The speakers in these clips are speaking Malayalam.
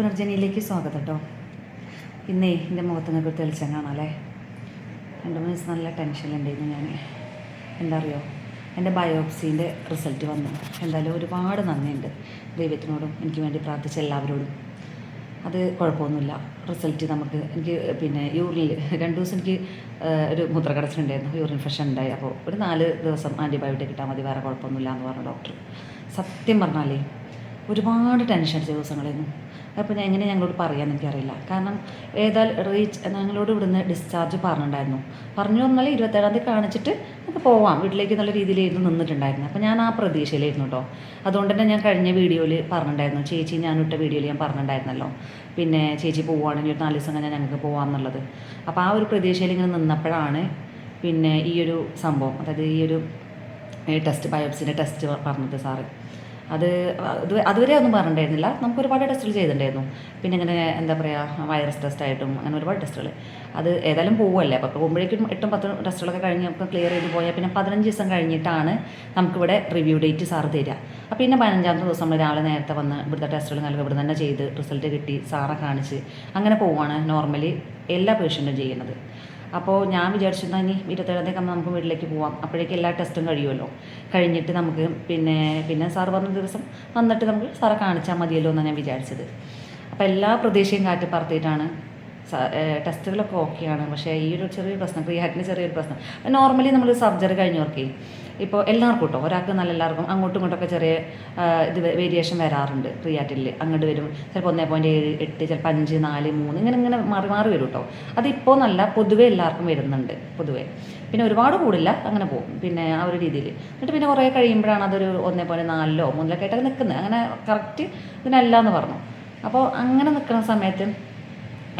പുനർജനിയിലേക്ക് സ്വാഗതം കേട്ടോ ഇന്നേ എന്റെ മുഖത്ത് നിങ്ങൾക്ക് തെളിച്ചം കാണാം അല്ലേ? രണ്ട് മൂന്ന് ദിവസം നല്ല ടെൻഷനിലുണ്ടായിരുന്നു ഞാൻ എന്താ അറിയോ? എന്റെ ബയോപ്സീന്റെ റിസൾട്ട് വന്നു. എന്തായാലും ഒരുപാട് നന്ദിയുണ്ട് ദൈവത്തിനോടും എനിക്ക് വേണ്ടി പ്രാർത്ഥിച്ച എല്ലാവരോടും. അത് കുഴപ്പമൊന്നുമില്ല. റിസൾട്ട് നമുക്ക് എനിക്ക് പിന്നെ യൂറിനിൽ രണ്ട് ദിവസം എനിക്ക് ഒരു മൂത്രക്കടച്ചിലുണ്ടായിരുന്നു യൂറിൻ ഇൻഫെക്ഷൻ ഉണ്ടായി. അപ്പോൾ ഒരു നാല് ദിവസം ആന്റിബയോട്ടിക് ഇട്ടാൽ മതി. വേറെ കുഴപ്പമൊന്നുമില്ല എന്ന് പറഞ്ഞു ഡോക്ടർ സത്യം പറഞ്ഞാലേ ഒരുപാട് ടെൻഷൻ ദിവസങ്ങളായിരുന്നു. അപ്പോൾ ഞാൻ എങ്ങനെ ഞങ്ങളോട് പറയാമെന്ന് എനിക്കറിയില്ല. കാരണം ഏതാൽ റീച്ച് ഞങ്ങളോട് ഇവിടുന്ന് ഡിസ്ചാർജ് പറഞ്ഞിട്ടുണ്ടായിരുന്നു. പറഞ്ഞു പറഞ്ഞാൽ ഇരുപത്തേഴാം തീയതി കാണിച്ചിട്ട് നമുക്ക് പോവാം. വീട്ടിലേക്ക് എന്നുള്ള രീതിയിലായിരുന്നു നിന്നിട്ടുണ്ടായിരുന്നു അപ്പോൾ ഞാൻ ആ പ്രതീക്ഷയിലായിരുന്നു കേട്ടോ അതുകൊണ്ട് തന്നെ ഞാൻ കഴിഞ്ഞ വീഡിയോയിൽ പറഞ്ഞിട്ടുണ്ടായിരുന്നു. ചേച്ചി ഞാൻ ഇട്ട വീഡിയോയിൽ ഞാൻ പറഞ്ഞിട്ടുണ്ടായിരുന്നല്ലോ. പിന്നെ ചേച്ചി പോവുകയാണെങ്കിൽ ഒരു നാല് ദിവസം കഴിഞ്ഞാൽ ഞങ്ങൾക്ക് പോവാം എന്നുള്ളത് അപ്പോൾ ആ ഒരു പ്രതീക്ഷയിൽ ഇങ്ങനെ നിന്നപ്പോഴാണ് പിന്നെ ഈ ഒരു സംഭവം. അതായത് ഈ ഒരു ടെസ്റ്റ് ബയോപ്സിന്റെ ടെസ്റ്റ് പറഞ്ഞത് സാറ്. അത് അത് അതുവരെ ഒന്നും പറഞ്ഞിട്ടുണ്ടായിരുന്നില്ല. നമുക്ക് ഒരുപാട് ടെസ്റ്റുകൾ ചെയ്തിട്ടുണ്ടായിരുന്നു. പിന്നെ ഇങ്ങനെ എന്താ പറയുക വൈറസ് ടെസ്റ്റ് ആയിട്ടും അങ്ങനെ ഒരുപാട് ടെസ്റ്റുകൾ അത് ഏതായാലും പോവുമല്ലേ അപ്പോൾ പോകുമ്പോഴേക്കും എട്ടും പത്തും ടെസ്റ്റുകളൊക്കെ കഴിഞ്ഞ് നമുക്ക് ക്ലിയർ ചെയ്ത് പോയാൽ പിന്നെ പതിനഞ്ച് ദിവസം കഴിഞ്ഞിട്ടാണ് നമുക്കിവിടെ റിവ്യൂ ഡേറ്റ് സാറ് തരിക. അപ്പോൾ പിന്നെ പതിനഞ്ചാമത്തെ ദിവസം നമ്മൾ രാവിലെ നേരത്തെ വന്ന് ഇവിടുത്തെ ടെസ്റ്റുകൾ നൽകുക ഇവിടെ തന്നെ ചെയ്ത് റിസൾട്ട് കിട്ടി സാറെ കാണിച്ച് അങ്ങനെ പോവുകയാണ് നോർമലി എല്ലാ പേഷ്യന്റും ചെയ്യുന്നത്. അപ്പോൾ ഞാൻ വിചാരിച്ചു എന്നാൽ ഇനി ഇരുപത്തേഴാം നമുക്ക് വീട്ടിലേക്ക് പോവാം. അപ്പോഴേക്കും എല്ലാ ടെസ്റ്റും കഴിയുമല്ലോ. കഴിഞ്ഞിട്ട് നമുക്ക് പിന്നെ പിന്നെ സാറ് പറഞ്ഞ ദിവസം വന്നിട്ട് നമുക്ക് സാറെ കാണിച്ചാൽ മതിയല്ലോ എന്നാണ് ഞാൻ വിചാരിച്ചത്. അപ്പോൾ എല്ലാ പ്രതീക്ഷയും കാറ്റ് പറത്തിയിട്ടാണ് ടെസ്റ്റുകളൊക്കെ ഓക്കെയാണ് പക്ഷേ ഈ ഒരു ചെറിയൊരു പ്രശ്നം ക്രിയാറ്റിന് ചെറിയൊരു പ്രശ്നം. നോർമലി നമ്മൾ സർജറി കഴിഞ്ഞവർക്ക് ഇപ്പോൾ എല്ലാവർക്കും കേട്ടോ. ഒരാൾക്ക് നല്ല എല്ലാവർക്കും അങ്ങോട്ടും ഇങ്ങോട്ടൊക്കെ ചെറിയ ഇത് വേരിയേഷൻ വരാറുണ്ട്. ക്രിയാറ്റിൽ അങ്ങോട്ട് വരും. ചിലപ്പോൾ ഒന്നേ പോയിന്റ് ഏഴ് എട്ട് ചിലപ്പോൾ അഞ്ച് നാല് മൂന്ന് ഇങ്ങനെ ഇങ്ങനെ മാറി മാറി വരും കേട്ടോ. അതിപ്പോൾ നല്ല പൊതുവേ എല്ലാവർക്കും വരുന്നുണ്ട് പൊതുവേ. പിന്നെ ഒരുപാട് കൂടില്ല അങ്ങനെ പോകും. പിന്നെ ആ ഒരു രീതിയിൽ. എന്നിട്ട് പിന്നെ കുറേ കഴിയുമ്പോഴാണ് അതൊരു ഒന്നേ പോയിന്റ് നാലിലോ മൂന്നിലൊക്കെ ആയിട്ടൊക്കെ നിൽക്കുന്നത്. അങ്ങനെ കറക്റ്റ് ഇതിനല്ല എന്ന് പറഞ്ഞു. അപ്പോൾ അങ്ങനെ നിൽക്കുന്ന സമയത്ത്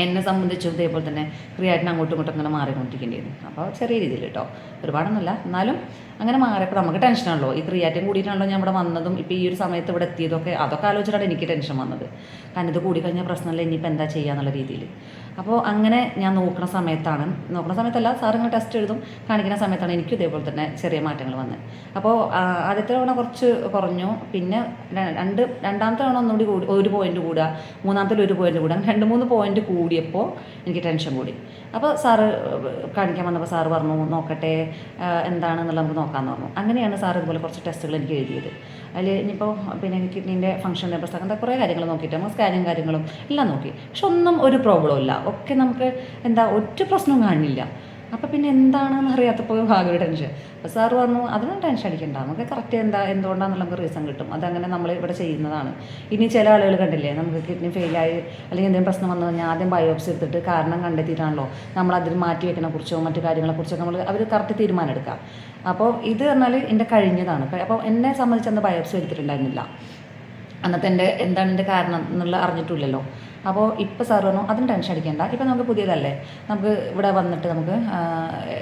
എന്നെ സംബന്ധിച്ചും ഇതേപോലെ തന്നെ ക്രിയാറ്റിന് അങ്ങോട്ടും ഇങ്ങോട്ടും അങ്ങനെ മാറിക്കൊണ്ടിരിക്കേണ്ടിയിരുന്നു. അപ്പോൾ ചെറിയ രീതിയിൽ കേട്ടോ. ഒരുപാടൊന്നുമില്ല. എന്നാലും അങ്ങനെ മാറിയപ്പോൾ നമുക്ക് ടെൻഷനാണല്ലോ ഈ ക്രിയാറ്റിൻ കൂടിയിട്ടാണല്ലോ ഞാൻ ഇവിടെ വന്നതും ഇപ്പോൾ ഈ ഒരു സമയത്ത് ഇവിടെ എത്തിയതൊക്കെ അതൊക്കെ ആലോചിച്ചിട്ടാണ് എനിക്ക് ടെൻഷൻ വന്നത്. കാരണം ഇത് കൂടി കൂടിക്കഴിഞ്ഞാൽ പ്രശ്നമില്ല. ഇനിയിപ്പോൾ എന്താ ചെയ്യുക എന്നുള്ള രീതിയിൽ. അപ്പോൾ അങ്ങനെ ഞാൻ നോക്കുന്ന സമയത്താണ്. നോക്കുന്ന സമയത്തല്ല സാർ ഇങ്ങനെ ടെസ്റ്റ് എഴുതും കാണിക്കുന്ന സമയത്താണ് എനിക്കും ഇതേപോലെ തന്നെ ചെറിയ മാറ്റങ്ങൾ വന്നത് അപ്പോൾ ആദ്യത്തെ തവണ കുറച്ച് കുറഞ്ഞു. പിന്നെ രണ്ട് രണ്ടാമത്തെ തവണ ഒന്നുകൂടി കൂടി ഒരു പോയിന്റ് കൂടുക മൂന്നാമത്തെ ഒരു പോയിന്റ് കൂടുക രണ്ട് മൂന്ന് പോയിന്റ് കൂടിയപ്പോൾ എനിക്ക് ടെൻഷൻ കൂടി. അപ്പോൾ സാറ് കാണിക്കാൻ വന്നപ്പോൾ സാറ് പറഞ്ഞു നോക്കട്ടെ എന്താണെന്നുള്ളത് നമുക്ക് നോക്കാമെന്ന് പറഞ്ഞു. അങ്ങനെയാണ് സാർ ഇതുപോലെ കുറച്ച് ടെസ്റ്റുകൾ എനിക്ക് എഴുതിയത്. അതിൽ ഇനിയിപ്പോൾ പിന്നെ എനിക്ക് കിഡ്നീന്റെ ഫംഗ്ഷൻ അങ്ങനത്തെ കുറേ കാര്യങ്ങൾ നോക്കിയിട്ട് നമ്മൾ സ്കാനും കാര്യങ്ങളും എല്ലാം നോക്കി. പക്ഷെ ഒന്നും ഒരു പ്രോബ്ലം ഇല്ല. ഒക്കെ നമുക്ക് എന്താ ഒറ്റ പ്രശ്നവും കാണില്ല. അപ്പം പിന്നെ എന്താണെന്ന് അറിയാത്തപ്പോൾ ഭാഗ്യ ടെൻഷൻ അപ്പോൾ സാറ് പറഞ്ഞു അതിനൊന്നും ടെൻഷൻ അടിക്കണ്ട. നമുക്ക് കറക്റ്റ് എന്താ എന്തുകൊണ്ടാണെന്നുള്ള റീസൺ കിട്ടും. അതങ്ങനെ നമ്മൾ ഇവിടെ ചെയ്യുന്നതാണ്. ഇനി ചില ആളുകൾ കണ്ടില്ലേ നമുക്ക് കിഡ്നി ഫെയിലായി അല്ലെങ്കിൽ എന്തെങ്കിലും പ്രശ്നം വന്നു കഴിഞ്ഞാൽ ആദ്യം ബയോപ്സി എടുത്തിട്ട് കാരണം കണ്ടെത്തിയിട്ടാണല്ലോ നമ്മൾ അതിൽ മാറ്റി വെക്കണ കുറിച്ചോ മറ്റു കാര്യങ്ങളെക്കുറിച്ചൊക്കെ നമ്മൾ അവർ കറക്റ്റ് തീരുമാനം എടുക്കാം അപ്പോൾ ഇത് പറഞ്ഞാൽ എന്റെ കഴിഞ്ഞതാണ്. അപ്പോൾ എന്നെ സംബന്ധിച്ച് അന്ന് ബയോപ്സി എടുത്തിട്ടുണ്ടായിരുന്നില്ല. അന്നത്തെ എന്റെ എന്താണ് എന്റെ കാരണം എന്നുള്ള അറിഞ്ഞിട്ടില്ലല്ലോ അപ്പോൾ ഇപ്പോൾ സാർ പറഞ്ഞു അതിന് ടെൻഷൻ അടിക്കേണ്ട. ഇപ്പോൾ നമുക്ക് പുതിയതല്ലേ. നമുക്ക് ഇവിടെ വന്നിട്ട് നമുക്ക്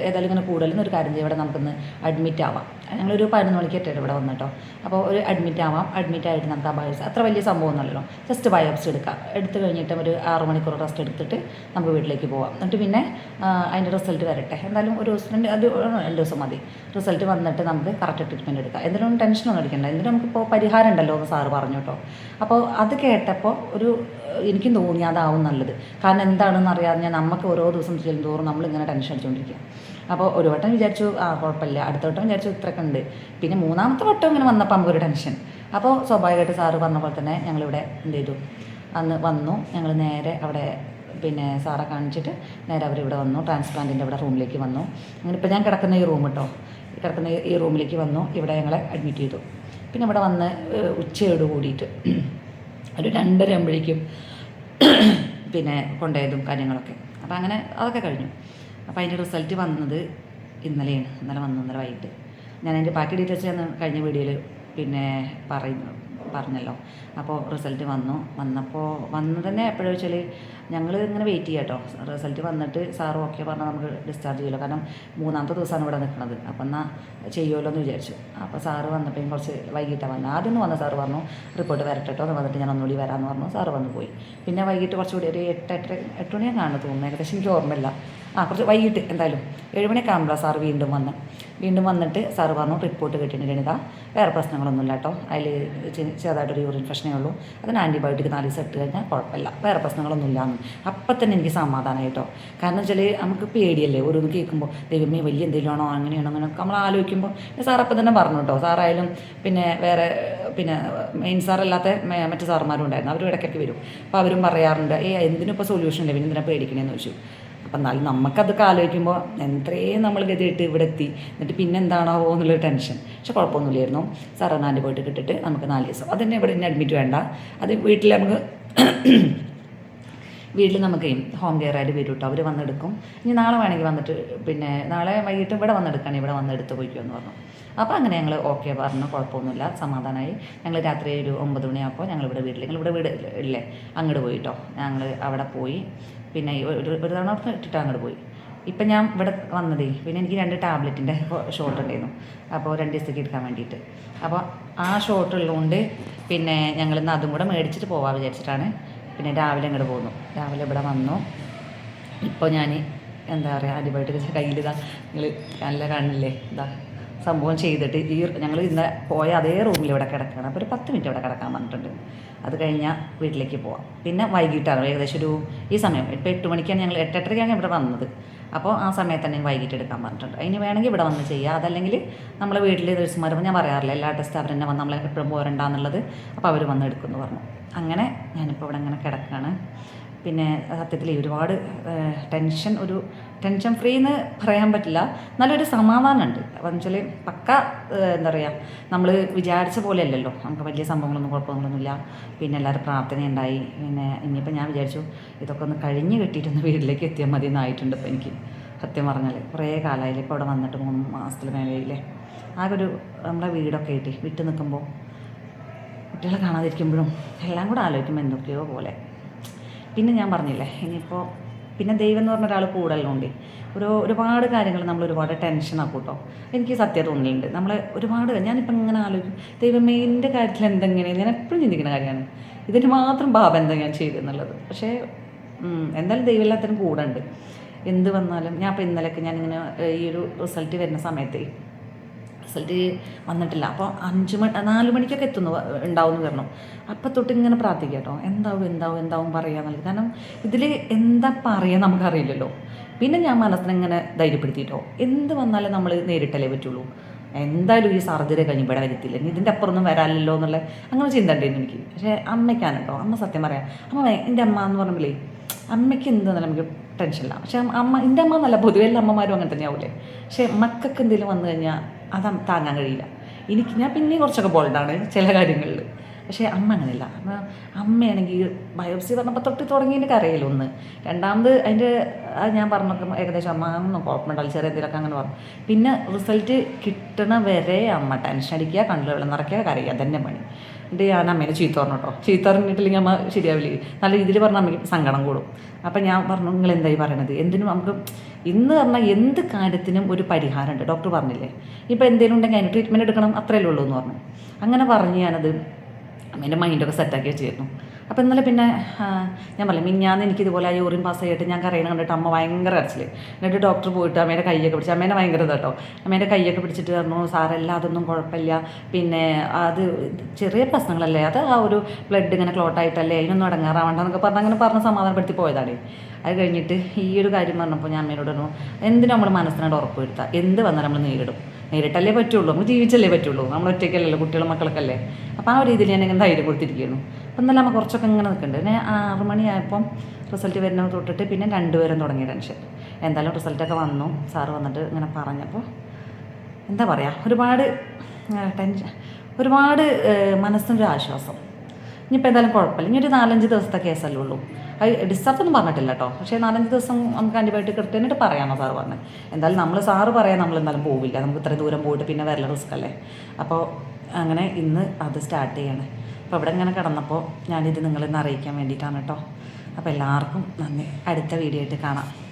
ഏതായാലും ഇങ്ങനെ കൂടുതലും ഒരു കാര്യം ചെയ്യും. ഇവിടെ നമുക്കൊന്ന് അഡ്മിറ്റ് ആവാം. ഞങ്ങളൊരു പതിനൊന്ന് മണിക്കേറ്റാണ് ഇവിടെ വന്നിട്ടോ അപ്പോൾ ഒരു അഡ്മിറ്റ് ആവാം. അഡ്മിറ്റ് ആയിട്ട് നമുക്ക് ആ ബയോപ്സി അത്ര വലിയ സംഭവം ഒന്നുമല്ലോ ജസ്റ്റ് ബയോപ്സി എടുക്കാം. എടുത്ത് കഴിഞ്ഞിട്ട് ഒരു ആറ് മണിക്കൂർ റെസ്റ്റ് എടുത്തിട്ട് നമുക്ക് വീട്ടിലേക്ക് പോവാം. എന്നിട്ട് പിന്നെ അതിന്റെ റിസൾട്ട് വരട്ടെ. എന്തായാലും ഒരു ദിവസം അത് രണ്ട് ദിവസം മതി. റിസൾട്ട് വന്നിട്ട് നമുക്ക് കറക്റ്റ് ട്രീറ്റ്മെന്റ് എടുക്കാം. എന്തിനും ടെൻഷനൊന്നും അടിക്കണ്ട. എന്തിനും നമുക്കിപ്പോൾ പരിഹാരം ഉണ്ടല്ലോ എന്ന് സാറ് പറഞ്ഞു കേട്ടോ. അപ്പോൾ അത് കേട്ടപ്പോൾ ഒരു എനിക്കും തോന്നി അതാവും നല്ലത്. കാരണം എന്താണെന്ന് അറിയാതെ ഞാൻ നമുക്ക് ഓരോ ദിവസം ചെല്ലും തോറും നമ്മളിങ്ങനെ ടെൻഷൻ അടിച്ചുകൊണ്ടിരിക്കുക അപ്പോൾ ഒരു വട്ടം വിചാരിച്ചു ആ കുഴപ്പമില്ല അടുത്ത വട്ടം വിചാരിച്ചു ഇത്രയൊക്കെ ഉണ്ട്. പിന്നെ മൂന്നാമത്തെ വട്ടം ഇങ്ങനെ വന്നപ്പോൾ നമുക്കൊരു ടെൻഷൻ അപ്പോൾ സ്വാഭാവികമായിട്ട് സാറ് പറഞ്ഞ പോലെ തന്നെ ഞങ്ങളിവിടെ എന്ത് ചെയ്തു? അന്ന് വന്നു ഞങ്ങൾ നേരെ അവിടെ പിന്നെ സാറെ കാണിച്ചിട്ട് നേരെ അവരിവിടെ വന്നു ട്രാൻസ്പ്ലാന്റിന്റെ ഇവിടെ റൂമിലേക്ക് വന്നു. അങ്ങനെ ഇപ്പോൾ ഞാൻ കിടക്കുന്ന ഈ റൂം കേട്ടോ കിടക്കുന്ന ഈ റൂമിലേക്ക് വന്നു ഇവിടെ ഞങ്ങളെ അഡ്മിറ്റ് ചെയ്തു. പിന്നെ ഇവിടെ വന്ന് ഉച്ചയോട് കൂടിയിട്ട് ഒരു രണ്ടര ആകുമ്പോഴേക്കും പിന്നെ കൊണ്ടുപോയതും കാര്യങ്ങളൊക്കെ. അപ്പോൾ അങ്ങനെ അതൊക്കെ കഴിഞ്ഞു. അപ്പോൾ അതിന്റെ റിസൾട്ട് വന്നത് ഇന്നലെയാണ്. ഇന്നലെ വന്നു ഇന്നലെ വൈകിട്ട്. ഞാൻ അതിന്റെ ബാക്കി ഡീറ്റെയിൽസ് ഞാൻ കഴിഞ്ഞ വീഡിയോയിൽ പിന്നെ പറയുന്നു പറഞ്ഞല്ലോ. അപ്പോൾ റിസൾട്ട് വന്നു. വന്നപ്പോൾ വന്നു തന്നെ എപ്പോഴും വെച്ചാൽ ഞങ്ങൾ ഇങ്ങനെ വെയിറ്റ് ചെയ്യാം കേട്ടോ റിസൾട്ട് വന്നിട്ട് സാറ് ഓക്കെ പറഞ്ഞാൽ നമുക്ക് ഡിസ്ചാർജ് ചെയ്യുമല്ലോ കാരണം മൂന്നാമത്തെ ദിവസമാണ് ഇവിടെ നിൽക്കുന്നത് അപ്പം എന്നാൽ ചെയ്യുമല്ലോ എന്ന് വിചാരിച്ചു. അപ്പോൾ സാറ് വന്നപ്പോൾ കുറച്ച് വൈകിട്ടാണ് വന്നത് ആദ്യം ഒന്ന് വന്ന സാറ് പറഞ്ഞു റിപ്പോർട്ട് വരട്ടെ കേട്ടോ എന്ന് വന്നിട്ട് ഞാൻ ഒന്നുകൂടി വരാമെന്ന് പറഞ്ഞു. സാറ് വന്നു പോയി. പിന്നെ വൈകിട്ട് കുറച്ചുകൂടി ഒരു എട്ട് എട്ട് എട്ട് മണിയാണ് കാണുന്നത് തോന്നുന്നു. ഏകദേശം എനിക്ക് ഓർമ്മയില്ല. ആ കുറച്ച് വൈകിട്ട് എന്തായാലും ഏഴുമണിയൊക്കെ ആകുമ്പോൾ സാറ് വീണ്ടും വന്ന്. വീണ്ടും വന്നിട്ട് സാറ് പറഞ്ഞു റിപ്പോർട്ട് കിട്ടിയിട്ടുണ്ട് ഗണിത. വേറെ പ്രശ്നങ്ങളൊന്നുമില്ല കേട്ടോ അതിൽ ചെറുതായിട്ടൊരു യൂറിൻ ഇൻഫെക്ഷനേ ഉള്ളൂ. അതിന് ആന്റിബയോട്ടിക് നാല് ദിവസം ഇട്ട് കഴിഞ്ഞാൽ കുഴപ്പമില്ല. വേറെ പ്രശ്നങ്ങളൊന്നും ഇല്ലാന്ന് അപ്പം തന്നെ എനിക്ക് സമാധാനം കേട്ടോ. കാരണം വെച്ചാൽ നമുക്ക് പേടിയല്ലേ? ഓരോന്ന് കേൾക്കുമ്പോൾ ദൈവമേ വലിയ എന്തെങ്കിലും ആണോ? അങ്ങനെയാണോ? അങ്ങനെ നമ്മൾ ആലോചിക്കുമ്പോൾ സാർ തന്നെ പറഞ്ഞു കേട്ടോ. സാറായാലും പിന്നെ വേറെ പിന്നെ മെയിൻ സാറല്ലാത്ത മറ്റു സാറുമാരും ഉണ്ടായിരുന്നു. അവരും ഇടയ്ക്കൊക്കെ വരും. അപ്പോൾ അവരും പറയാറുണ്ട് ഏ എന്തിനും ഇപ്പോൾ സൊല്യൂഷൻ ഇല്ല. പിന്നെ എന്തിനാ പേടിക്കണേന്ന് ചോദിച്ചു. അപ്പം എന്നാലും നമുക്കതൊക്കെ ആലോചിക്കുമ്പോൾ എത്രയും നമ്മൾ ഗതിയിട്ട് ഇവിടെ എത്തി എന്നിട്ട് പിന്നെ എന്താണാവോ എന്നുള്ളൊരു ടെൻഷൻ. പക്ഷെ കുഴപ്പമൊന്നുമില്ലായിരുന്നു. ഒന്ന് ആന്റിബയോട്ടിക് ഇട്ടിട്ട് നമുക്ക് നാല് ദിവസം. അത് ഇവിടെ തന്നെ അഡ്മിറ്റ് വേണ്ട. അത് വീട്ടിൽ നമുക്ക് വീട്ടിൽ നമുക്ക് ഹോം കെയർ ആയിട്ട് വരും കേട്ടോ അവർ വന്നെടുക്കും. ഇനി നാളെ വേണമെങ്കിൽ വന്നിട്ട് പിന്നെ നാളെ വൈകിട്ട് ഇവിടെ വന്നെടുക്കുകയാണെങ്കിൽ ഇവിടെ വന്നെടുത്ത് പോയിക്കോ എന്ന് പറഞ്ഞു. അപ്പോൾ അങ്ങനെ ഞങ്ങൾ ഓക്കെ പറഞ്ഞു കുഴപ്പമൊന്നുമില്ല സമാധാനമായി ഞങ്ങൾ രാത്രി ഒരു ഒമ്പത് മണിയാകുമ്പോൾ ഞങ്ങൾ ഇവിടെ വീട്ടിൽ ഞങ്ങളിവിടെ വീട് ഇല്ലേ അങ്ങോട്ട് പോയിട്ടോ. ഞങ്ങൾ അവിടെ പോയി. പിന്നെ ഒരു ഒരു തവണ ഇട്ടിട്ട് അങ്ങോട്ട് പോയി. ഇപ്പം ഞാൻ ഇവിടെ വന്നതേ പിന്നെ എനിക്ക് രണ്ട് ടാബ്ലറ്റിന്റെ ഷോട്ട് ഉണ്ടായിരുന്നു. അപ്പോൾ രണ്ട് ദിവസത്തേക്ക് എടുക്കാൻ വേണ്ടിയിട്ട്. അപ്പോൾ ആ ഷോട്ട് ഉള്ളതുകൊണ്ട് പിന്നെ ഞങ്ങൾ ഇന്ന് അതും കൂടെ മേടിച്ചിട്ട് പോകാൻ വിചാരിച്ചിട്ടാണ്. പിന്നെ രാവിലെ അങ്ങോട്ട് പോന്നു. രാവിലെ ഇവിടെ വന്നു. ഇപ്പോൾ ഞാൻ എന്താ പറയുക ആന്റിബയോട്ടിക് കയ്യിൽ ഇതാ നിങ്ങൾ നല്ല കാണില്ലേ ഇതാ. സംഭവം ചെയ്തിട്ട് ഈ ഞങ്ങൾ ഇന്ന് പോയ അതേ റൂമിൽ ഇവിടെ കിടക്കണം അപ്പോൾ ഒരു പത്ത് മിനിറ്റ് ഇവിടെ കിടക്കാൻ പറഞ്ഞിട്ടുണ്ട്. അത് കഴിഞ്ഞാൽ വീട്ടിലേക്ക് പോവാം. പിന്നെ വൈകിട്ടാണ്. ഏകദേശം ഒരു ഈ സമയം ഇപ്പോൾ എട്ട് മണിക്കാണ് ഞങ്ങൾ എട്ടെട്ടരയ്ക്കാണ് ഇവിടെ വന്നത്. അപ്പോൾ ആ സമയത്ത് തന്നെ വൈകിട്ട് എടുക്കാൻ പറഞ്ഞിട്ടുണ്ട്. അതിന് വേണമെങ്കിൽ ഇവിടെ വന്ന് ചെയ്യുക അതല്ലെങ്കിൽ നമ്മളെ വീട്ടിൽ നഴ്സുമാർ ഞാൻ പറയാറില്ല. എല്ലാ ടെസ്റ്റ് അവർ വന്ന് നമ്മളെ എപ്പോഴും പോരണ്ടെന്നുള്ളത്. അപ്പോൾ അവർ വന്ന് എടുക്കുമെന്ന് പറഞ്ഞു. അങ്ങനെ ഞാനിപ്പോൾ ഇവിടെ അങ്ങനെ കിടക്കുകയാണ്. പിന്നെ സത്യത്തിൽ ഒരുപാട് ടെൻഷൻ ഒരു ടെൻഷൻ ഫ്രീ എന്ന് പറയാൻ പറ്റില്ല. നല്ലൊരു സമാധാനമുണ്ട്. അപ്പം വെച്ചാൽ പക്ക എന്താ പറയുക നമ്മൾ വിചാരിച്ച പോലെ അല്ലല്ലോ നമുക്ക് വലിയ സംഭവങ്ങളൊന്നും കുഴപ്പങ്ങളൊന്നുമില്ല പിന്നെ എല്ലാവരും പ്രാർത്ഥനയുണ്ടായി. പിന്നെ ഇനിയിപ്പോൾ ഞാൻ വിചാരിച്ചു ഇതൊക്കെ ഒന്ന് കഴിഞ്ഞ് കിട്ടിയിട്ടൊന്ന് വീട്ടിലേക്ക് എത്തിയാൽ മതി എന്നായിട്ടുണ്ട് ഇപ്പോൾ എനിക്ക് സത്യം പറഞ്ഞാൽ കുറേ കാലമായില്ലേ ഇപ്പോൾ ഇവിടെ വന്നിട്ട് മൂന്ന് മാസത്തിൽ മേലെയില്ലേ ആകെ ഒരു നമ്മുടെ വീടൊക്കെ ആയിട്ട് വിട്ട് നിൽക്കുമ്പോൾ കുട്ടികളെ കാണാതിരിക്കുമ്പോഴും എല്ലാം കൂടെ ആലോചിക്കുമ്പോൾ എന്തൊക്കെയോ പോലെ. പിന്നെ ഞാൻ പറഞ്ഞില്ലേ ഇനിയിപ്പോൾ പിന്നെ ദൈവം എന്ന് പറഞ്ഞ ഒരാൾ കൂടുതലുണ്ട് ഒരു ഒരുപാട് കാര്യങ്ങൾ നമ്മൾ ഒരുപാട് ടെൻഷൻ ആക്കും കേട്ടോ എനിക്ക് സത്യം തോന്നിയിട്ടുണ്ട് നമ്മൾ ഒരുപാട് ഞാനിപ്പോൾ ഇങ്ങനെ ആലോചിക്കും ദൈവമേ എന്റെ കാര്യത്തിൽ എന്തെങ്ങനെയാണ് ഞാൻ എപ്പോഴും ചിന്തിക്കുന്ന കാര്യമാണ്. ഇതിന് മാത്രം പാപം എന്താ ഞാൻ ചെയ്തെന്നുള്ളത് പക്ഷേ എന്തായാലും എന്തായാലും ദൈവമില്ലാത്തതിനും കൂടെ ഉണ്ട് എന്ത് വന്നാലും ഞാൻ ഇപ്പോൾ ഇന്നലെയൊക്കെ ഞാനിങ്ങനെ ഈ ഒരു റിസൾട്ട് വരുന്ന സമയത്ത് റിസൾട്ട് വന്നിട്ടില്ല. അപ്പോൾ അഞ്ച് മണി നാല് മണിക്കൊക്കെ എത്തുന്നു ഉണ്ടാവുമെന്ന് പറഞ്ഞു. അപ്പം തൊട്ട് ഇങ്ങനെ പ്രാർത്ഥിക്കുക കേട്ടോ. എന്താവും എന്താവും എന്താവും പറയുക എന്നുള്ളത്. കാരണം ഇതിൽ എന്താ പറയുക നമുക്കറിയില്ലല്ലോ. പിന്നെ ഞാൻ മനസ്സിനെങ്ങനെ ധൈര്യപ്പെടുത്തിയിട്ടോ എന്ത് വന്നാലും നമ്മൾ നേരിട്ടല്ലേ പറ്റുള്ളൂ. എന്തായാലും ഈ സർജറി കഴിഞ്ഞ് ഇവിടെ വരത്തില്ല. ഇനി ഇതിന്റെ അപ്പുറമൊന്നും വരാനില്ലല്ലോ എന്നുള്ള അങ്ങനെ ചിന്ത ഉണ്ടായിരുന്നു എനിക്ക്. പക്ഷേ അമ്മയ്ക്കാണ് കേട്ടോ. അമ്മ സത്യം പറയാം. അമ്മ എന്റെ അമ്മ എന്ന് പറഞ്ഞില്ലേ അമ്മയ്ക്ക് എന്താണെന്ന് നമുക്ക് ടെൻഷനില്ല. പക്ഷേ അമ്മ എന്റെ അമ്മ എന്നല്ല പൊതുവെ എല്ലാ അമ്മമാരും അങ്ങനെ തന്നെയാവില്ലേ പക്ഷേ മക്കൾക്ക് എന്തെങ്കിലും വന്നു കഴിഞ്ഞാൽ അത് താങ്ങാൻ കഴിയില്ല. എനിക്ക് ഞാൻ പിന്നെയും കുറച്ചൊക്കെ ബോൾഡാണ് ചില കാര്യങ്ങളിൽ. പക്ഷേ അമ്മ അങ്ങനെയല്ല. അമ്മ അമ്മയാണെങ്കിൽ ബയോപ്സി പറഞ്ഞപ്പോൾ തൊട്ട് തുടങ്ങിയതിന്റെ അറിയില്ല ഒന്ന്. രണ്ടാമത് അതിന്റെ അത് ഞാൻ പറഞ്ഞൊക്കെ ഏകദേശം അമ്മ ഒന്നും കുഴപ്പമുണ്ടാവില്ല ചെറിയ എന്തെങ്കിലുമൊക്കെ അങ്ങനെ പറഞ്ഞു. പിന്നെ റിസൾട്ട് കിട്ടണ വരെ അമ്മ ടെൻഷൻ അടിക്കുക കണ്ണിൽ വെള്ളം നിറയ്ക്കുക കരയുക. അതന്നെ പണി. എന്നിട്ട് ഞാൻ അമ്മേനെ ചീത്ത പറഞ്ഞു കേട്ടോ. ചീത്ത പറഞ്ഞിട്ടില്ലെങ്കിൽ അമ്മ ശരിയാവില്ല. നല്ല രീതിയിൽ പറഞ്ഞാൽ അമ്മയ്ക്ക് സങ്കടം കൂടും. അപ്പം ഞാൻ പറഞ്ഞു നിങ്ങൾ എന്തായി പറയണത്? എന്തിനും നമുക്ക് ഇന്ന് പറഞ്ഞാൽ എന്ത് കാര്യത്തിനും ഒരു പരിഹാരമുണ്ട്. ഡോക്ടർ പറഞ്ഞില്ലേ? ഇപ്പോൾ എന്തെങ്കിലും ഉണ്ടെങ്കിൽ അതിന് ട്രീറ്റ്മെന്റ് എടുക്കണം അത്രയല്ലേ ഉള്ളൂ എന്ന് പറഞ്ഞു. അങ്ങനെ പറഞ്ഞ് ഞാനത് എന്റെ മൈൻഡൊക്കെ സെറ്റാക്കി വെച്ചിരുന്നു. അപ്പോൾ ഇന്നലെ പിന്നെ ഞാൻ പറഞ്ഞു മിഞ്ഞാന്ന് എനിക്ക് ഇതുപോലെ യൂറിൻ പാസ് ആയിട്ട് ഞാൻ കരയണം കണ്ടിട്ട് അമ്മ ഭയങ്കര കരച്ചിൽ എന്നിട്ട് ഡോക്ടർ പോയിട്ട് അമ്മേന്റെ കൈയൊക്കെ പിടിച്ച് അമ്മേനെ ഭയങ്കര ഇതാട്ടോ അമ്മേന്റെ കൈയൊക്കെ പിടിച്ചിട്ട് പറഞ്ഞു സാറല്ല അതൊന്നും കുഴപ്പമില്ല. പിന്നെ അത് ചെറിയ പ്രശ്നങ്ങളല്ലേ അത് ആ ഒരു ബ്ലഡ് ഇങ്ങനെ ക്ലോട്ടായിട്ടല്ലേ അതിനൊന്നും അടങ്ങാറാവണ്ടെന്നൊക്കെ പറഞ്ഞ് അങ്ങനെ പറഞ്ഞ് സമാധാനപ്പെടുത്തി പോയതാണ്. അത് കഴിഞ്ഞിട്ട് ഈ ഒരു കാര്യം പറഞ്ഞപ്പോൾ ഞാൻ അമ്മയോട് പറഞ്ഞു എന്തിനും നമ്മൾ മനസ്സിനോട് ഉറപ്പ് വരുത്തുക എന്ത് വന്നാലും നമ്മൾ നേരിടും. നേരിട്ടല്ലേ പറ്റുള്ളൂ. നമ്മൾ ജീവിച്ചല്ലേ പറ്റുള്ളൂ. നമ്മൾ ഒറ്റയ്ക്കല്ലല്ലോ കുട്ടികളും മക്കൾക്കല്ലേ അപ്പോൾ ആ ഒരു രീതിയിൽ ഞാൻ ഇങ്ങനെ ധൈര്യം കൊടുത്തിരിക്കുന്നു അപ്പം നമ്മൾ കുറച്ചൊക്കെ ഇങ്ങനെ നിൽക്കുന്നുണ്ട് പിന്നെ ആറ് മണിയായപ്പം റിസൾട്ട് വരുന്ന തൊട്ടിട്ട് പിന്നെ രണ്ടുപേരും തുടങ്ങിയ ടെൻഷൻ എന്തായാലും റിസൾട്ടൊക്കെ വന്നു. സാറ് വന്നിട്ട് ഇങ്ങനെ പറഞ്ഞപ്പോൾ എന്താ പറയുക ഒരുപാട് ടെൻഷൻ ഒരുപാട് മനസ്സിനൊരു ആശ്വാസം. ഇനിയിപ്പോൾ എന്തായാലും കുഴപ്പമില്ല. ഇനി ഒരു നാലഞ്ച് ദിവസത്തെ കേസല്ലേ ഉള്ളൂ. അത് ഡിസ്ചാർജ് ഒന്നും പറഞ്ഞിട്ടില്ല കേട്ടോ പക്ഷേ നാലഞ്ച് ദിവസം നമുക്ക് ആന്റിബയോട്ടിക് എടുത്തിട്ട് പറയാമോ സാറ് പറഞ്ഞത് എന്തായാലും നമ്മൾ സാറ് പറയാൻ നമ്മൾ എന്തായാലും പോവില്ല. നമുക്ക് ഇത്രയും ദൂരം പോയിട്ട് പിന്നെ വരല റിസ്ക് അല്ലേ? അപ്പോൾ അങ്ങനെ ഇന്ന് അത് സ്റ്റാർട്ട് ചെയ്യണേ. അപ്പോൾ ഇവിടെ ഇങ്ങനെ കിടന്നപ്പോൾ ഞാനിത് നിങ്ങളിന്ന് അറിയിക്കാൻ വേണ്ടിയിട്ടാണ് കേട്ടോ. അപ്പോൾ എല്ലാവർക്കും നന്ദി. അടുത്ത വീഡിയോ ആയിട്ട് കാണാം.